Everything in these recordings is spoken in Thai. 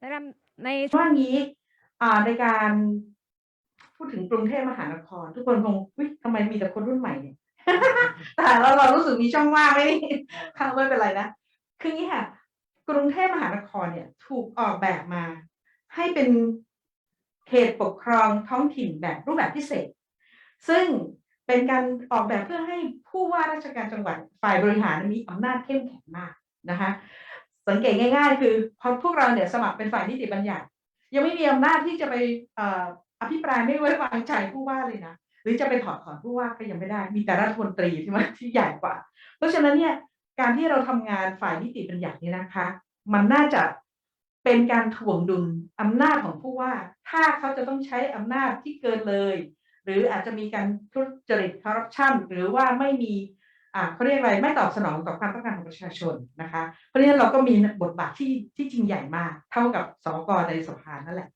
แนะนำในว่างี้อ่าในการพูดถึงกรุงเทพมหานคร ทุกคนคงวิทำไมมีแต่คนรุ่นใหม่เนี่ยแต่เราเรารู้สึกมีช่องว่างไหมข้างไม่เป็นไรนะคืองี้ค่ะ กรุงเทพมหานครเนี่ย ถูกออกแบบมา ให้เป็นเขตปกครองท้องถิ่นแบบรูปแบบพิเศษ ซึ่งเป็นการออกแบบเพื่อให้ผู้ว่าราชการจังหวัดฝ่ายบริหารมีอำนาจเข้มแข็งมากนะคะ สังเกตง่าย ๆ คือพอพวกเราเนี่ยสมัครเป็นฝ่ายนิติบัญญัติ ยังไม่มีอำนาจที่จะไปออภิปรายไม่ไว้วางใจผู้ว่าเลยนะหรือจะไปถอดถอนผู้ว่าก็ยังไม่ได้ มีแต่รัฐมนตรีที่มันที่ใหญ่กว่า เพราะฉะนั้นเนี่ยการที่เราทำงานฝ่ายนิติบัญญัตินี่นะคะ มันน่าจะเป็นการถ่วงดุลอำนาจของผู้ว่า ถ้าเขาจะต้องใช้อำนาจที่เกินเลย หรืออาจจะมีการทุจริตคอร์รัปชันหรือว่าไม่มี เขาเรียกอะไรไม่ตอบสนองต่อความต้องการของประชาชนนะคะ เพราะฉะนั้นเราก็มีบทบาทที่ที่จริงใหญ่มากเท่ากับสกในสภานั่นแหละ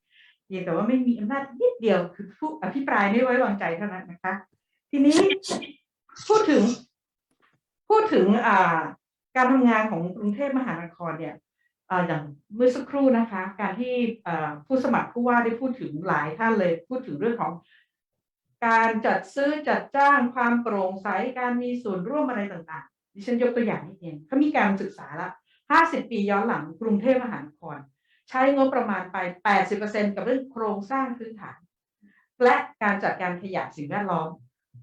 เพียงแต่ว่าไม่มีอำนาจนิดเดียวคือผู้อภิปรายไม่ไว้วางใจเท่านั้นนะคะ ทีนี้พูดถึงพูดถึงอ่าการทำงานของกรุงเทพมหานครเนี่ยอ่าอย่างเมื่อสักครู่นะคะ การที่อ่าผู้สมัครผู้ว่าได้พูดถึงหลายท่านเลย พูดถึงเรื่องของ การจัดซื้อจัดจ้างความโปร่งใสการมีส่วนร่วมอะไรต่างๆ ดิฉันยกตัวอย่างนิดเองเขามีการศึกษาละ50ปีย้อนหลังกรุงเทพมหานคร ใช้งบประมาณไป80%กับเรื่องโครงสร้างพื้นฐาน และการจัดการขยะสิ่งแวดล้อม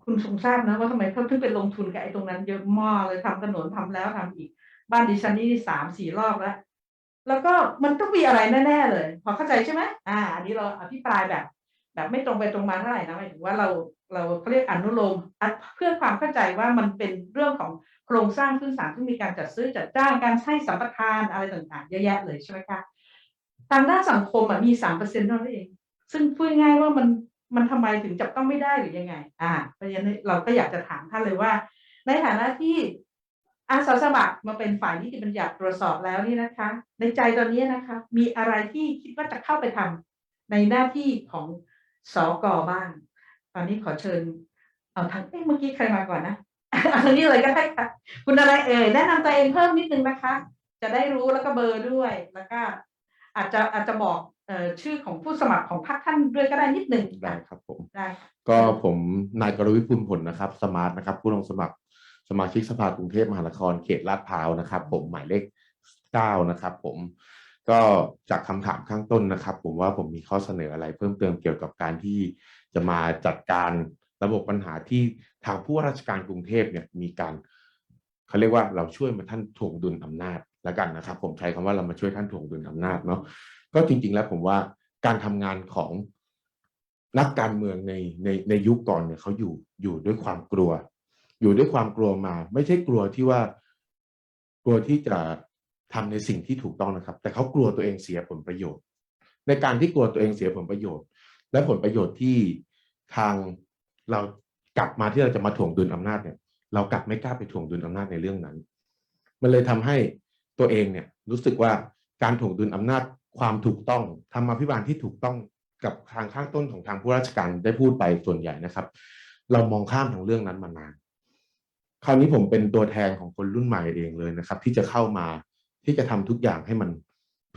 คุณทรงทราบนะว่าทำไมเขาถึงไปลงทุนกับไอ้ตรงนั้นเยอะมากเลยทำถนนทำแล้วทำอีก บ้านดิฉันนี่สามสี่รอบแล้วแล้วก็มันต้องมีอะไรแน่ๆเลย พอเข้าใจใช่ไหมอ่า อันนี้เราอภิปรายแบบ แบบไม่ตรงไปตรงมาเท่าไหร่นะหมายถึงว่าเราเราเขาเรียกอนุโลมเพื่อความเข้าใจว่ามันเป็นเรื่องของโครงสร้างพื้นฐานที่มีการจัดซื้อจัดจ้างการให้สัมปทานอะไรต่างๆเยอะแยะเลยใช่ไหมคะทางด้านสังคมมีสามเปอร์เซ็นต์เท่านั้นเอง ซึ่งพูดง่ายว่ามันมันทำไมถึงจับต้องไม่ได้หรือยังไง อ่าเพราะฉะนั้นเราก็อยากจะถามท่านเลยว่า ในฐานะที่อาสาสมัครมาเป็นฝ่ายนิติบัญญัติตรวจสอบแล้วนี่นะคะ ในใจตอนนี้นะคะ มีอะไรที่คิดว่าจะเข้าไปทำในหน้าที่ของ สอกอบ้าง ตอนนี้ขอเชิญ เอาทางเอ๊ะเมื่อกี้ใครมาก่อนนะเอาทางนี้เลยก็ได้ค่ะ คุณอะไรเอ่ยแนะนำตัวเองเพิ่มนิดนึงนะคะ จะได้รู้แล้วก็เบอร์ด้วยแล้วก็ อาจจะอาจจะบอกเอ่อชื่อของผู้สมัครของพรรคท่านด้วยก็ได้นิดนึงได้ครับผมได้ค่ะก็ผมนายกรวิทย์พุนผลนะครับ สมาร์ทนะครับ ผู้ลงสมัครสมาชิกสภากรุงเทพมหานครเขตลาดพร้าวนะครับ ผมหมายเลขเก้านะครับ ผม ก็จากคำถามข้างต้นนะครับ ผมว่าผมมีข้อเสนออะไรเพิ่มเติมเกี่ยวกับการที่จะมาจัดการระบบปัญหาที่ทางผู้ว่าราชการกรุงเทพเนี่ยมีการเขาเรียกว่าเราช่วยมาท่านถ่วงดุลอำนาจแล้วกันนะครับ ผมใช้คำว่าเรามาช่วยท่านถ่วงดุลอำนาจเนาะก็จริง ๆ แล้วผมว่าการทำงานของนักการเมืองในในในยุคก่อนเนี่ยเขาอยู่อยู่ด้วยความกลัว อยู่ด้วยความกลัวมา ไม่ใช่กลัวที่ว่ากลัวที่จะ ทำในสิ่งที่ถูกต้องนะครับ แต่เขากลัวตัวเองเสียผลประโยชน์ ในการที่กลัวตัวเองเสียผลประโยชน์ และผลประโยชน์ที่ทางเรากลับมาที่เราจะมาถ่วงดุลอำนาจเนี่ย เรากลับไม่กล้าไปถ่วงดุลอำนาจในเรื่องนั้น มันเลยทำให้ตัวเองเนี่ยรู้สึกว่าการถ่วงดุลอำนาจความถูกต้องทำอภิบาลที่ถูกต้องกับทางข้างต้นของทางผู้ราชการได้พูดไปส่วนใหญ่นะครับ เรามองข้ามทางเรื่องนั้นมานาน คราวนี้ผมเป็นตัวแทนของคนรุ่นใหม่เองเลยนะครับ ที่จะเข้ามา ที่จะทำทุกอย่างให้มัน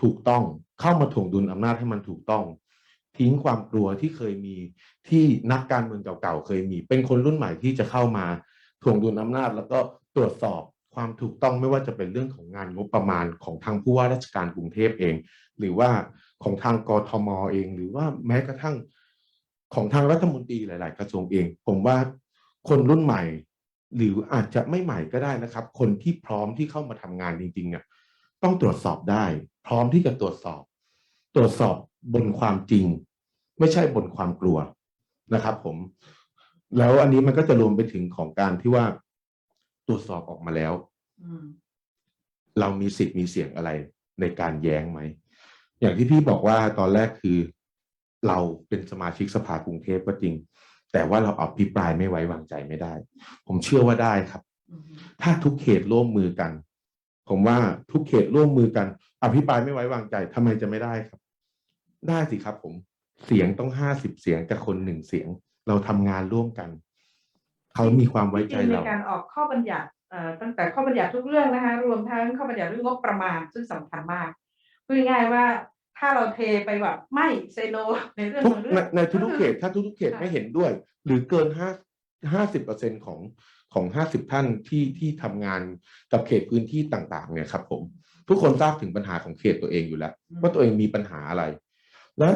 ถูกต้องเข้ามาถ่วงดุลอำนาจให้มันถูกต้อง ทิ้งความกลัวที่เคยมีที่นักการเมืองเก่าๆเคยมี เป็นคนรุ่นใหม่ที่จะเข้ามาถ่วงดุลอำนาจ แล้วก็ตรวจสอบความถูกต้องไม่ว่าจะเป็นเรื่องของงานงบประมาณของทางผู้ว่าราชการกรุงเทพเอง หรือว่าของทางกทมเอง หรือว่าแม้กระทั่งของทางรัฐมนตรีหลาย ๆ กระทรวงเอง ผมว่าคนรุ่นใหม่ หรืออาจจะไม่ใหม่ก็ได้นะครับ คนที่พร้อมที่เข้ามาทำงานจริงๆเนี่ย ต้องตรวจสอบได้ พร้อมที่จะตรวจสอบ ตรวจสอบบนความจริง ไม่ใช่บนความกลัวนะครับ ผม แล้วอันนี้มันก็จะรวมไปถึงของการที่ว่าตรวจสอบออกมาแล้วอืมเรามีสิทธิ์มีเสียงอะไรในการแย้งไหม อย่างที่พี่บอกว่าตอนแรกคือเราเป็นสมาชิกสภากรุงเทพก็จริง แต่ว่าเราอภิปรายไม่ไว้วางใจไม่ได้ ผมเชื่อว่าได้ครับอืมถ้าทุกเขตร่วมมือกัน ผมว่าทุกเขตร่วมมือกัน อภิปรายไม่ไว้วางใจทำไมจะไม่ได้ครับ ได้สิครับผมเสียงต้องห้าสิบเสียงกับคนหนึ่งเสียง เราทำงานร่วมกัน เขามีความไว้ใจจริงๆในเราการออกข้อบัญญัติเอ่อตั้งแต่ข้อบัญญัติทุกเรื่องนะคะ รวมทั้งข้อบัญญัติเรื่องงบประมาณซึ่งสำคัญมากพูดง่ายๆว่าถ้าเราเทไปแบบไม่เซโนในเรื่องทุกของในเรื่องในทุกๆเขตถ้าทุกๆเขตค่ะไม่เห็นด้วย หรือเกินห้าห้าสิบเปอร์เซ็นของ ของห้าสิบท่านที่ที่ทำงานกับเขตพื้นที่ต่างๆเนี่ยครับผมทุกคนทราบถึงปัญหาของเขตตัวเองอยู่แล้ว ว่าตัวเองมีปัญหาอะไร และ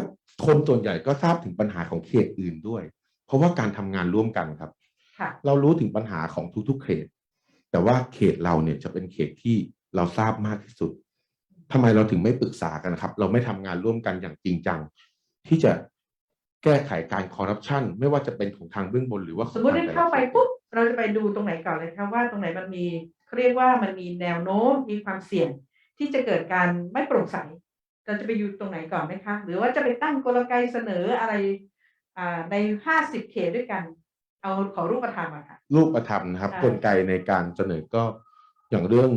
คนส่วนใหญ่ก็ทราบถึงปัญหาของเขตอื่นด้วย เพราะว่าการทำงานร่วมกันครับค่ะเรารู้ถึงปัญหาของทุกๆเขต แต่ว่าเขตเราเนี่ยจะเป็นเขตที่เราทราบมากที่สุดทำไมเราถึงไม่ปรึกษากันครับ เราไม่ทำงานร่วมกันอย่างจริงจัง ที่จะแก้ไขการคอร์รัปชันไม่ว่าจะเป็นของทางเบื้องบนหรือว่าขสองมมติทได้งแต่ละเข้าไปขตปุ๊บ เราจะไปดูตรงไหนก่อนเลยครับว่าตรงไหนมันมีเขาเรียกว่ามันมีแนวโน้มมีความเสี่ยง ที่จะเกิดการไม่โปร่งใสเราจะไปอยู่ตรงไหนก่อนไหมคะ หรือว่าจะไปตั้งกลไกเสนออะไรอ่าในห้าสิบเขตด้วยกัน เอาขอรูปธรรมอะค่ะ รูปธรรมนะครับใช่กลไกในการเสนอก็อย่างเรื่อง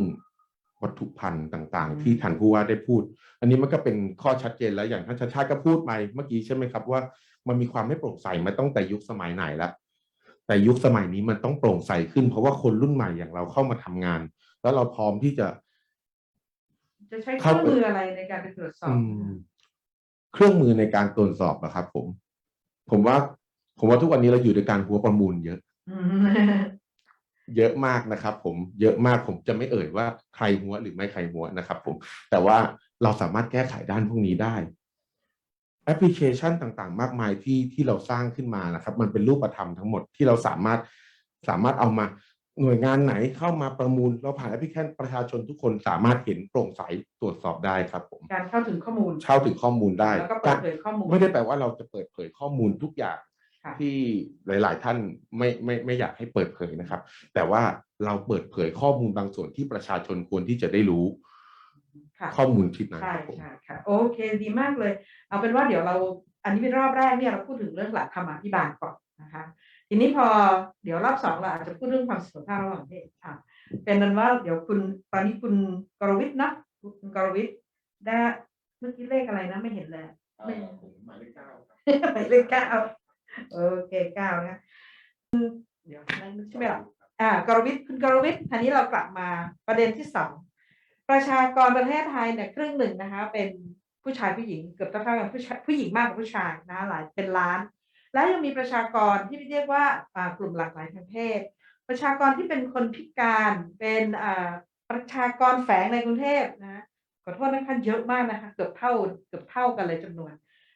วัตถุพันธุ์ต่างอืมๆที่ท่านผู้ว่าได้พูด อันนี้มันก็เป็นข้อชัดเจนแล้วอย่างท่านชาติชาติก็พูดไปเมื่อกี้ใช่ไหมครับว่า มันมีความไม่โปร่งใสมาตั้งแต่ยุคสมัยไหนแล้ว แต่ยุคสมัยนี้มันต้องโปร่งใสขึ้น เพราะว่าคนรุ่นใหม่อย่างเราเข้ามาทำงาน แล้วเราพร้อมที่จะ จะใช้เครื่องมืออะไรในการไปตรวจสอบอืมเครื่องมือในการตรวจสอบนะครับ ผม ผมว่า ผมว่าทุกวันนี้เราอยู่ในการหัวประมูลเยอะอืมเยอะมากนะครับ ผมเยอะมากผมจะไม่เอ่ยว่าใครหัวหรือไม่ใครหัวนะครับ ผม แต่ว่าเราสามารถแก้ไขด้านพวกนี้ได้ แอปพลิเคชันต่างๆ มากมายที่ที่เราสร้างขึ้นมานะครับ มันเป็นรูปธรรมทั้งหมดที่เราสามารถสามารถเอามาหน่วยงานไหนเข้ามาประมูล เราผ่านแอปพลิเคชันประชาชนทุกคนสามารถเห็นโปร่งใสตรวจสอบได้ครับผมการเข้าถึงข้อมูลเช่าถึงข้อมูลได้แล้วก็เปิดเผยข้อมูล ไม่ได้แปลว่าเราจะเปิดเผยข้อมูลทุกอย่างค่ะที่หลาย ๆ ท่านไม่ไม่ไม่อยากให้เปิดเผยนะครับ แต่ว่าเราเปิดเผยข้อมูลบางส่วนที่ประชาชนควรที่จะได้รู้ค่ะ ข้อมูลชิ้นนั้นใช่ครับผมใช่ค่ะโอเคดีมากเลย เอาเป็นว่าเดี๋ยวเราอันนี้เป็นรอบแรกเนี่ยเราพูดถึงเรื่องหลักธรรมาภิบาลก่อนนะคะ ทีนี้พอเดี๋ยวรอบสองเราอาจจะพูดเรื่องความเสมอภาคระหว่างเพศอะเป็นนั้นว่าเดี๋ยวคุณตอนนี้คุณกรวิทย์นะคุณกรวิทย์ได้เมื่อกี้เลขอะไรนะไม่เห็นเลยเอ่อผมหมายเลขเก้าครับหมายเลขเก้าโอเคเก้านะอืมเดี๋ยวนั่นใช่ไหมล่ะอ่ากรวิทย์คุณกรวิทย์ทีนี้เรากลับมาประเด็นที่สอง ประชากรประเทศไทยเนี่ยครึ่งหนึ่งนะคะ เป็นผู้ชายผู้หญิงเกือบเท่ากันผู้ชายผู้หญิงมากกว่าผู้ชายนะหลายเป็นล้าน และยังมีประชากรที่เรียกว่ากลุ่มหลากหลายทางเพศ ประชากรที่เป็นคนพิการเป็นประชากรแฝงในกรุงเทพนะขอโทษนะคะเยอะมากนะคะเกือบเท่าเกือบเท่ากันเลยจำนวน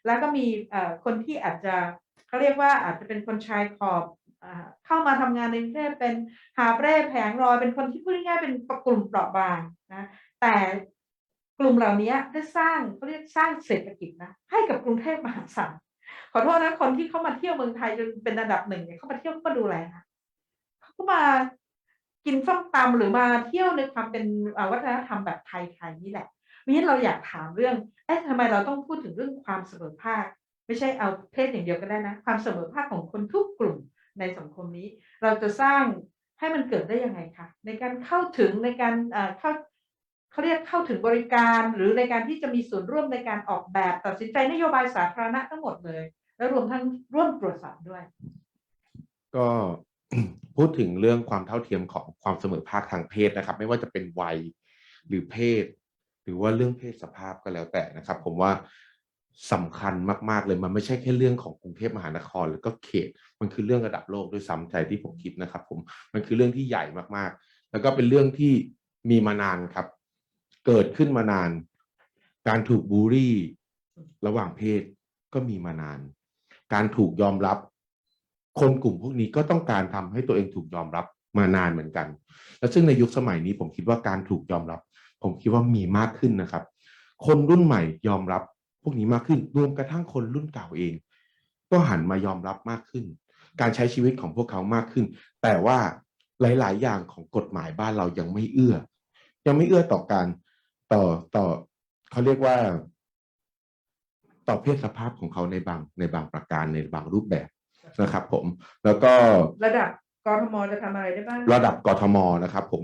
แล้วก็มีคนที่อาจจะเขาเรียกว่าอาจจะเป็นคนชายขอบ เข้ามาทำงานในกรุงเทพเป็นหาเร่แผงลอยเป็นคนที่พูดง่ายๆเป็นกลุ่มเปราะบางนะแต่กลุ่มเหล่านี้ได้สร้างเขาเรียกสร้างเศรษฐกิจนะให้กับกรุงเทพมหาศาลขอโทษนะคนที่เข้ามาเที่ยวเมืองไทยจนเป็นอันดับหนึ่งเนี่ยเขามาเที่ยวเขามาดูอะไรคะเขาก็มากินส้มตำหรือมาเที่ยวในความเป็นวัฒนธรรมแบบไทยๆนี่แหละวันนี้เราอยากถามเรื่องเอ๊ะทำไมเราต้องพูดถึงเรื่องความเสมอภาค ไม่ใช่เอาเพศอย่างเดียวก็ได้นะ ความเสมอภาคของคนทุกกลุ่ม ในสังคมนี้ เราจะสร้างให้มันเกิดได้ยังไงคะในการเข้าถึงในการเข้าเขาเรียกเข้าถึงบริการหรือในการที่จะมีส่วนร่วมในการออกแบบตัดสินใจนโยบายสาธารณะทั้งหมดเลย และรวมทั้งร่วมตรวจสอบด้วย ก็พูดถึงเรื่องความเท่าเทียมของความเสมอภาคทางเพศนะครับ ไม่ว่าจะเป็นวัยหรือเพศ หรือว่าเรื่องเพศสภาพก็แล้วแต่นะครับ ผมว่า สำคัญมาก ๆ เลยมันไม่ใช่แค่เรื่องของกรุงเทพมหานคร แล้วก็เขตมันคือเรื่องระดับโลกด้วยซ้ำใจที่ผมคิดนะครับ ผมมันคือเรื่องที่ใหญ่มากๆ แล้วก็เป็นเรื่องที่มีมานานครับ เกิดขึ้นมานาน การถูกบูลลี่ ระหว่างเพศก็มีมานาน การถูกยอมรับ คนกลุ่มพวกนี้ก็ต้องการทำให้ตัวเองถูกยอมรับมานานเหมือนกัน และซึ่งในยุคสมัยนี้ผมคิดว่าการถูกยอมรับ ผมคิดว่ามีมากขึ้นนะครับ คนรุ่นใหม่ยอมรับ วกนี้มากขึ้น รวมกระทั่งคนรุ่นเก่าเอง ก็หันมายอมรับมากขึ้น การใช้ชีวิตของพวกเขามากขึ้น แต่ว่าหลาย ๆ อย่างของกฎหมายบ้านเรายังไม่เอื้อ ยังไม่เอื้อต่อการต่อต่อเขาเรียกว่า ต่อเพศสภาพของเขาในบางในบางประการในบางรูปแบบนะครับ ผม แล้วก็ระดับกรทมจะทำอะไรได้บ้างระดับกทมนะครับ ผม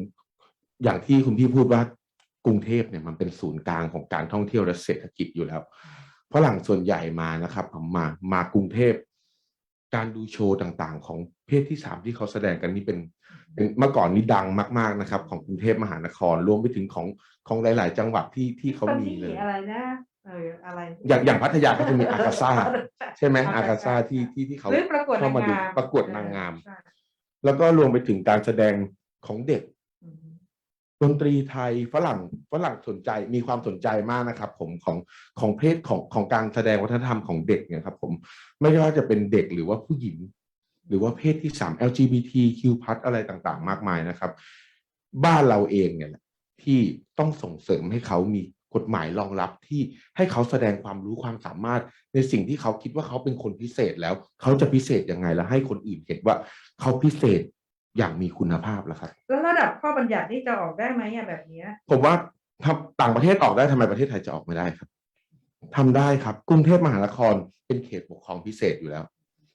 อย่างที่คุณพี่พูดว่า กรุงเทพเนี่ยมันเป็นศูนย์กลางของการท่องเที่ยวและเศรษฐกิจอยู่แล้วฝรั่งส่วนใหญ่มานะครับผมมามากรุงเทพ การดูโชว์ต่างๆ ของเพศที่สามที่เขาแสดงกันนี่เป็นเป็นเมื่อก่อนนี้ดังมาก ๆนะครับ ของกรุงเทฟมหานครรวมไปถึงของของหลาย ๆ จังหวัดที่ที่เขาคนมีที่เลยอะไรนะเอออะไรอย่างอย่างพัทยาก็จะมีอากาซ่าใช่ไหมอาอากาาซ่าซ่าที่ที่ที่เขาหรือประกวดเข้ามาดูนางงามประกวดนางงามใช่แล้วก็รวมไปถึงการแสดงของเด็กอืม ดนตรีไทยฝรั่งฝรั่งสนใจมีความสนใจมากนะครับ ผมของของเพศของของการแสดงวัฒนธรรมของเด็กเนี่ยครับ ผมไม่ว่าจะเป็นเด็กหรือว่าผู้หญิง หรือว่าเพศที่สาม LGBTQ+ อะไรต่างๆ มากมายนะครับ บ้านเราเองเนี่ยแหละที่ต้องส่งเสริมให้เขามีกฎหมายรองรับที่ให้เขาแสดงความรู้ความสามารถในสิ่งที่เขาคิดว่าเขาเป็นคนพิเศษแล้ว เขาจะพิเศษยังไงแล้วให้คนอื่นเห็นว่าเขาพิเศษ อย่างมีคุณภาพแล้วครับ แล้วระดับข้อบัญญัตินี่จะออกได้ไหมอะแบบเนี้ยผมว่าทำต่างประเทศออกได้ทำไมประเทศไทยจะออกไม่ได้ครับทำได้ครับ กรุงเทพมหานครเป็นเขตปกครองพิเศษอยู่แล้ว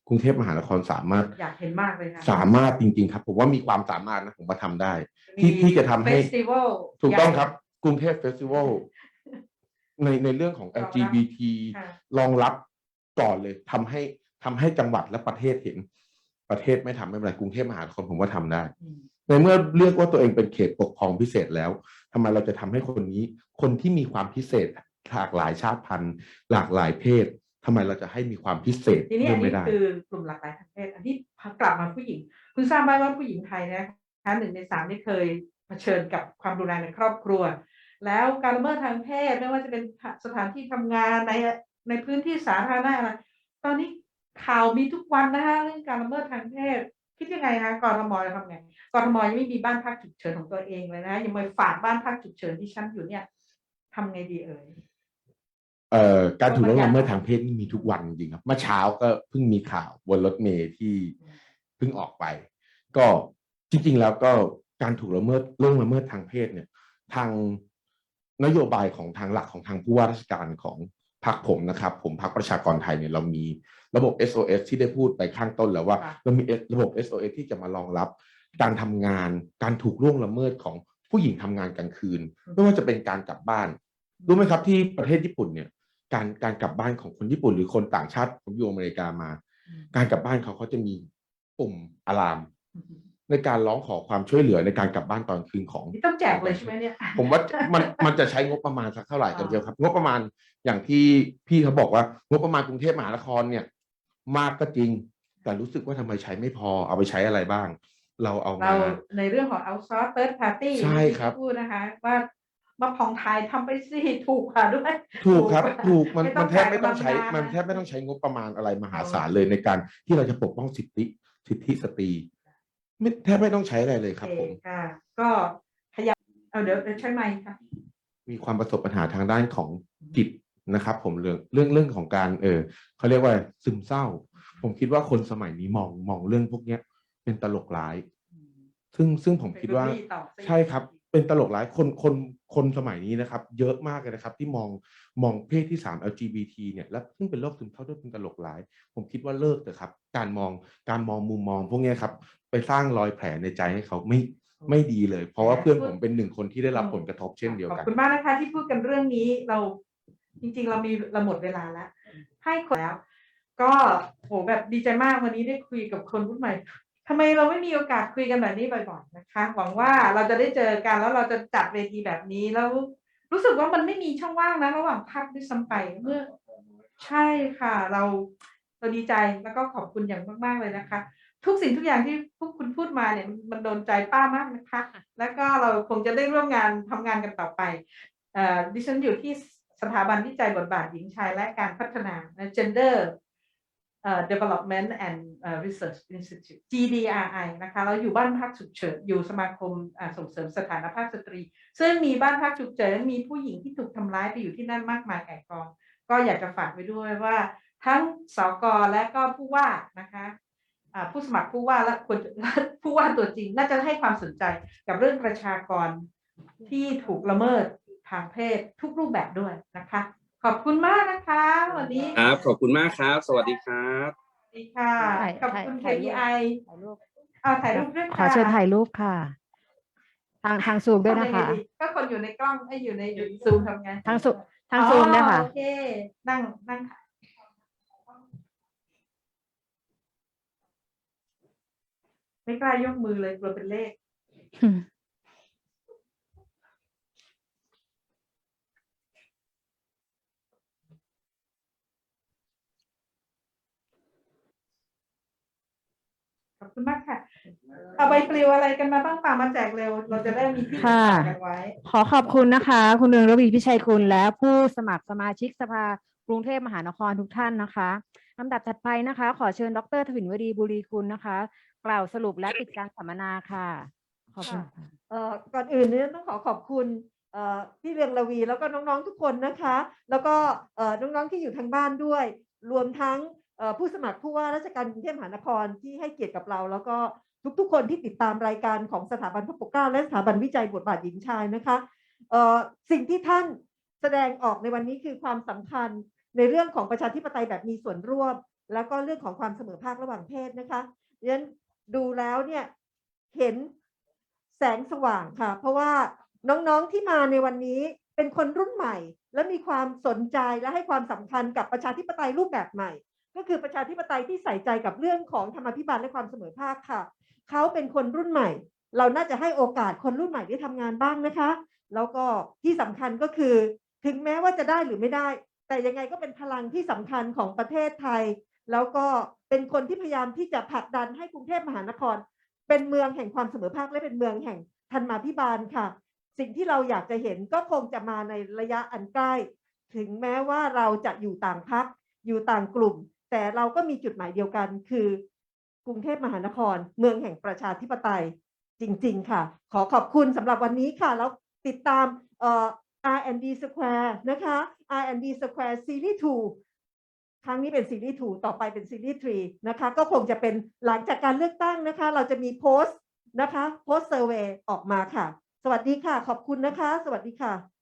กรุงเทพมหานครสามารถอยากเห็นมากเลยค่ะสามารถจริง ๆ ครับ ผมว่ามีความสามารถนะผมว่าทำได้ ที่ที่จะทำให้ เฟสติวัลถูกต้องครับ กรุงเทพเฟสติวัลในในเรื่องของรองรับ LGBT ค่ะรองรับก่อนเลยทำให้ทำให้จังหวัดและประเทศเห็น ประเทศไม่ทำไม่เป็นไรกรุงเทพมหานครผมว่าทำได้อืมในเมื่อเรียกว่าตัวเองเป็นเขตปกครองพิเศษแล้วทำไมเราจะทำให้คนนี้ คนที่มีความพิเศษหลากหลายชาติพันธุ์ หลากหลายเพศทำไมเราจะให้มีความพิเศษทีนี้เพิ่อัมนไม่นี้ได้คือกลุ่มหลากหลายทางเพศอันที่กลับมาผู้หญิง คุณทราบไหมว่าผู้หญิงไทยนะคะหนึ่งในสามที่เคยเผชิญกับความรุนแรงในครอบครัว แล้วการละเมิดทางเพศไม่ว่าจะเป็นสถานที่ทำงานในในพื้นที่สาธารณะอะไรตอนนี้ ข่าวมีทุกวันนะคะเรื่องการละเมิดทางเพศคิดยังไงคะกรทมจะทำไงกรทมยังไม่มีบ้านพักฉุกเฉินของตัวเองเลยนะยังมาฝากบ้านพักฉุกเฉินที่ชั้นอยู่เนี่ยทำไงดีเอ่ยเอ่อการถูกล่วงละเมิดทางเพศนี่มีทุกวันจริงครับเมื่อเช้าก็เพิ่งมีข่าวบนรถเมล์ที่เพิ่งออกไป ก็จริง ๆ แล้วก็การถูกละเมิดล่วงละเมิดทางเพศเนี่ย ทางนโยบายของทางหลักของทางผู้ว่าราชการของพรรคผมนะครับ ผมพรรคประชากรไทยเนี่ยเรามี ระบบ SOS ที่ได้พูดไปข้างต้นแล้วว่าค่ะเรามีระบบ SOS ที่จะมารองรับ การทำงานการถูกล่วงละเมิดของผู้หญิงทำงานกลางคืน ไม่ว่าจะเป็นการกลับบ้านรู้ไหมครับที่ประเทศญี่ปุ่นเนี่ย การการกลับบ้านของคนญี่ปุ่น หรือคนต่างชาติผมอยู่อเมริกามา การกลับบ้านเขาเขาจะมีปุ่มอะลาม ในการร้องขอความช่วยเหลือในการกลับบ้านตอนคืนของนี่ต้องแจกเลยใช่ไหมเนี่ยผมว่ามันมันจะใช้งบประมาณสักเท่าไหร่กันเดียวครับ งบประมาณอย่างที่พี่เขาบอกว่างบประมาณกรุงเทพมหานครเนี่ย มากก็จริง แต่รู้สึกว่าทำไมใช้ไม่พอเอาไปใช้อะไรบ้าง เราเอาเรามา ในเรื่องของ outsource third party ใช่ครับ ที่พูดนะคะ ว่ามาพองไทยทำไปสิถูกค่ะด้วย ถูกครับ ถูถูกกมันไม่ต้มัองนแทบไม่ต้องใช้ จ่ายมันบำนาญแทบไม่ต้องใช้งบประมาณอะไรมหาเอาศาลเลยในการที่เราจะปกป้องสิทธิสิทธิสตรีไม่แทบไม่ต้องใช้อะไรเลยครับผมโอเค่ะ ก็ขยับเอาเดี๋ยวเดี๋ยวใช้ไมค์ค่ะ มีความประสบปัญหาทางด้านของจิต นะครับ ผมเรื่องเรื่องเรื่องของการเออเขาเรียกว่าซึมเศร้า ผมคิดว่าคนสมัยนี้มองมองเรื่องพวกเนี้ย เป็นตลกร้าย ซึ่งซึ่งผมคิดว่าไปดูที่ต่อสิใช่ครับ เป็นตลกร้ายคนคนคนสมัยนี้นะครับ เยอะมากเลยนะครับ ที่มองมองเพศที่สาม LGBT เนี่ยแล้วซึ่งเป็นโรคซึมเศร้าด้วยเป็นตลกร้าย ผมคิดว่าเลิกเถอะครับ การมองการมองมุมมอง พวกเนี้ยครับ ไปสร้างรอยแผลในใจให้เขาไม่ไม่ดีเลย เพราะว่าเพื่อนผมเป็นหนึ่งคนที่ได้รับผลกระทบเช่นเดียวขอบกันคุณมากนะคะที่พูดกันเรื่องนี้เรา จริงๆ เรามีเราหมดเวลาแล้ว ให้คนแล้ว ก็โหแบบดีใจมากวันนี้ได้คุยกับคนรุ่นใหม่ทำไมเราไม่มีโอกาสคุยกันแบบนี้บ่อยๆนะคะ หวังว่าเราจะได้เจอกันแล้วเราจะจัดเวทีแบบนี้แล้วรู้สึกว่ามันไม่มีช่องว่างนะระหว่างภาคด้วยซ้ำไปเมื่อ ใช่ค่ะ เราเราดีใจแล้วก็ขอบคุณอย่างมากๆเลยนะคะ ทุกสิ่งทุกอย่างที่พวกคุณพูดมาเนี่ยมันมันโดนใจป้ามากนะคะ แล้วก็เราคงจะได้ร่วมงานทำงานกันต่อไปเอ่อดิฉันอยู่ที่ สถาบันวิจัยบทบาทหญิงชายและการพัฒนา Gender เอ่อ Development and เอ่อ Research Institute GDRI นะคะเราอยู่บ้านพักฉุกเฉินอยู่สมาคมอ่าส่งเสริมสถานภาพสตรี ซึ่งมีบ้านพักฉุกเฉินมีผู้หญิงที่ถูกทำร้ายไปอยู่ที่นั่นมากมายแก่กอง ก็อยากจะฝากไว้ด้วยว่า ทั้งสกและก็ผู้ว่านะคะอ่าผู้สมัครผู้ว่าและควรจะผู้ว่าตัวจริงน่าจะให้ความสนใจกับเรื่องประชากรที่ถูกละเมิด ทางเพศทุกรูปแบบด้วยนะคะ ขอบคุณมากนะคะวันนี้ครับขอบคุณมากครับ สวัสดีครับสวัสดีค่ะถ่ายขอบคุณถ่าย KPI ถ่ายรูปเอาถ่ายรูปด้วยขอค่ะเชิญถ่ายรูปค่ะ ทางทางซูมด้วยนะคะทำงไงดีก็คนอยู่ในกล้องไอ้อยู่ในซูมทำไงทางซูทางซูมด้วยค่ะ อ๋อโอเคนั่งนั่งค่ะไม่กล้ายกมือเลยกลัวเป็นเลข คุณมากค่ะ เอาใบปลิวอะไรกันมาบ้างป่ามาแจกเร็ว เราจะได้มีที่ค่ะฝากกันไว้ ขอขอบคุณนะคะ คุณเรืองระวีพิชัยคุณและผู้สมัครสมาชิกสภากรุงเทพมหานครทุกท่านนะคะลำดับถัดไปนะคะ ขอเชิญดรทวินวดีบุรีคุณนะคะ กล่าวสรุปและปิดการสัมมนาค่ะ ขอบคุณค่ะ เอ่อก่อนอื่นเนี่ยต้องขอขอบคุณเอ่อพี่เรืองระวีแล้วก็น้องๆทุกคนนะคะ แล้วก็เอ่อน้องๆที่อยู่ทางบ้านด้วย รวมทั้งเอ่อ ผู้สมัครผู้ว่าราชการกรุงเทพมหานครที่ให้เกียรติกับเรา แล้วก็ทุกๆ คนที่ติดตามรายการของสถาบันพระปกเกล้าและสถาบันวิจัยบทบาทหญิงชายนะคะสิ่งที่ท่านแสดงออกในวันนี้คือความสำคัญในเรื่องของประชาธิปไตยแบบมีส่วนร่วม แล้วก็เรื่องของความเสมอภาคระหว่างเพศนะคะดังนั้นดูแล้วเนี่ยเห็นแสงสว่างค่ะ เพราะว่าน้องๆที่มาในวันนี้เป็นคนรุ่นใหม่ และมีความสนใจและให้ความสำคัญกับประชาธิปไตยรูปแบบใหม่ ก็คือประชาธิปไตยที่ใส่ใจกับเรื่องของธรรมาภิบาลและความเสมอภาคค่ะ เขาเป็นคนรุ่นใหม่ เราน่าจะให้โอกาสคนรุ่นใหม่ได้ทำงานบ้างนะคะ แล้วก็ที่สำคัญก็คือ ถึงแม้ว่าจะได้หรือไม่ได้ แต่ยังไงก็เป็นพลังที่สำคัญของประเทศไทย แล้วก็เป็นคนที่พยายามที่จะผลักดันให้กรุงเทพมหานคร เป็นเมืองแห่งความเสมอภาคและเป็นเมืองแห่งธรรมาภิบาลค่ะ สิ่งที่เราอยากจะเห็นก็คงจะมาในระยะอันใกล้ ถึงแม้ว่าเราจะอยู่ต่างพักอยู่ต่างกลุ่ม แต่เราก็มีจุดหมายเดียวกัน คือกรุงเทพมหานคร เมืองแห่งประชาธิปไตยจริง ๆ ค่ะ ขอขอบคุณสำหรับวันนี้ค่ะ แล้วติดตามเอ่อ R&D Square นะคะ R&D Square Series 2 ครั้งนี้เป็นซีรีส์2ต่อไปเป็นซีรีส์3นะคะ ก็คงจะเป็นหลังจากการเลือกตั้งนะคะ เราจะมีโพสต์นะคะ โพสต์เซอร์เวยออกมาค่ะ สวัสดีค่ะ ขอบคุณนะคะ สวัสดีค่ะ